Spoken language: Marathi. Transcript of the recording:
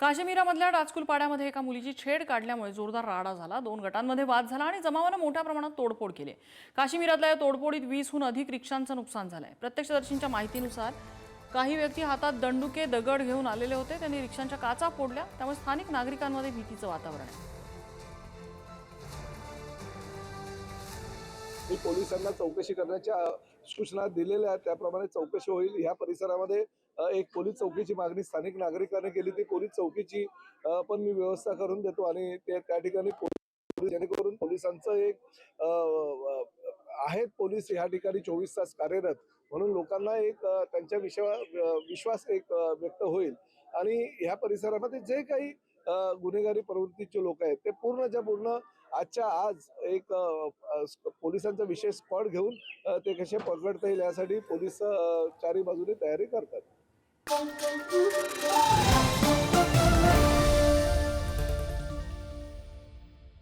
काश्मीरामधल्या टाचकुल पाड्यामध्ये एका मुलीची छेड काढल्यामुळे जोरदार राडा झाला. दोन गटांमध्ये वाद झाला आणि जमावानं मोठ्या प्रमाणात तोडफोड केली. काश्मीरातल्या या तोडफोडीत वीसहून अधिक रिक्षांचं नुकसान झालंय. प्रत्यक्षदर्शींच्या माहितीनुसार काही व्यक्ती हातात दंडुके दगड घेऊन आलेले होते. त्यांनी रिक्षांच्या काचा फोडल्या. त्यामुळे स्थानिक नागरिकांमध्ये भीतीचं वातावरण आहे. मी पोलिसांना चौकशी करण्याच्या सूचना दिलेल्या आहेत. त्याप्रमाणे चौकशी होईल. ह्या परिसरामध्ये एक पोलीस चौकीची मागणी स्थानिक नागरिकांनी केली. ती पोलीस चौकीची पण मी व्यवस्था करून देतो आणि ते त्या ठिकाणी जेणेकरून पोलिसांचं एक आहेत पोलीस ह्या ठिकाणी चोवीस तास कार्यरत. म्हणून लोकांना एक त्यांच्या विश्वा विश्वास एक व्यक्त होईल. आणि ह्या परिसरामध्ये जे काही गुन्हेगारी प्रवृत्तीचे लोक आहेत. ते पूर्णच्या पूर्ण आजच्या आज एक पोलिसांचा विशेष स्पॉट घेऊन ते कसे पकडता येईल यासाठी पोलीस चारी बाजूने तयारी करतात.